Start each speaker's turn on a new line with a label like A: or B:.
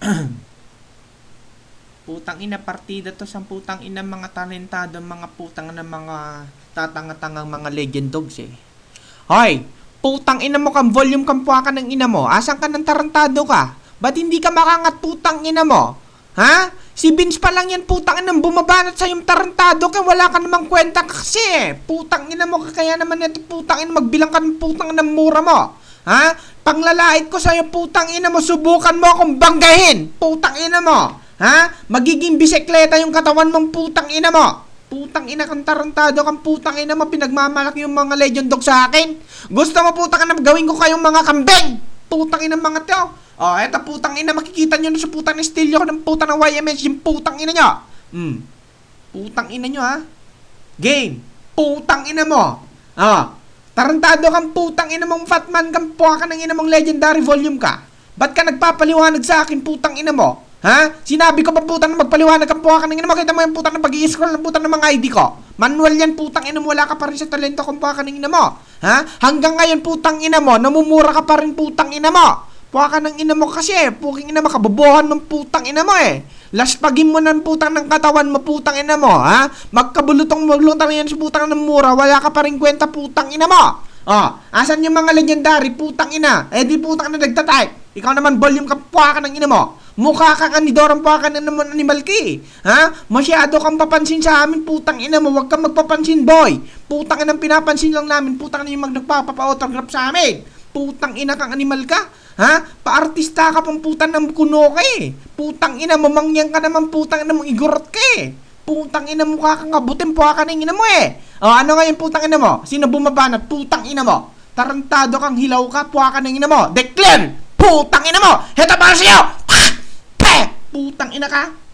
A: putang ina partida to sa putang ina mga talentado mga putang na mga tatanga-tangang mga legend dogs eh. Hoy, putang ina mo kang volume kang puwaka ng ina mo. Asan ka ng tarantado ka? Ba't hindi ka makangat putang ina mo? Ha? Si Vince pa lang yan putang ina bumabanat sa yung tarantado ka wala ka namang kwenta kasi eh. Putang ina mo kaya naman ito putang ina magbilang ka ng putang ina mura mo. Ha? Panglalait ko sa'yo putang ina mo subukan mo akong banggahin. Putang ina mo. Ha? Magiging bisikleta yung katawan mong putang ina mo. Putang ina kang tarantado kang putang ina mo pinagmamalaki yung mga legend dog sa akin. Gusto mo putang ina gawin ko kayong mga kambing. Putang ina mga to. Oh, eto putang ina makikita nyo na sa putang na stilyo ko ng putang ng YMS yung putang ina nyo. Hmm. Putang ina nyo ha. Game. Putang ina mo. Ah. Tarantado kang putang ina mong fatman kang puha ka ng ina mong legendary volume ka. Ba't ka nagpapaliwanag sa akin putang ina mo? Ha? Sinabi ko pa putang na magpaliwanag kang puha ka ng ina mo. Kita mo yung putang na pag scroll ng putang ng mga ID ko. Manual yan putang ina mo. Wala ka pa rin sa talento kung puha ka ng ina mo. Ha? Hanggang ngayon putang ina mo. Namumura ka pa rin putang ina mo. Puha ka ng ina mo kasi. Puking ina mo. Kabobohan ng putang ina mo eh. Laspagin mo ng putang ng katawan mo, putang ina mo, ha? Magkabulutong maglutang yan sa putang ng mura, wala ka pa rin kwenta, putang ina mo. Oh, asan yung mga legendary, putang ina? Eh di putang na nagtatype. Ikaw naman, volume ka, puha ka ng ina mo. Mukha kang anidorang puha ka na naman animal ki. Ha? Masyado kang papansin sa amin, putang ina mo. Huwag kang magpapansin, boy. Putang ina pinapansin lang namin. Putang ina yung mag nagpapapa-autograph sa amin. Putang ina kang animal ka. Ha? Paartista ka pang putang ng kuno ka eh. Putang ina mo, mangyan ka naman putang ina mo, igorot ka eh. Putang ina mo ka kang abutin, puha ka ng ina mo eh. O ano ngayon putang ina mo? Sino bumabanat? Putang ina mo. Tarantado kang hilaw ka, puha ka ng ina mo. Declan! Putang ina mo! Heto para sa'yo! Pe! Putang ina ka!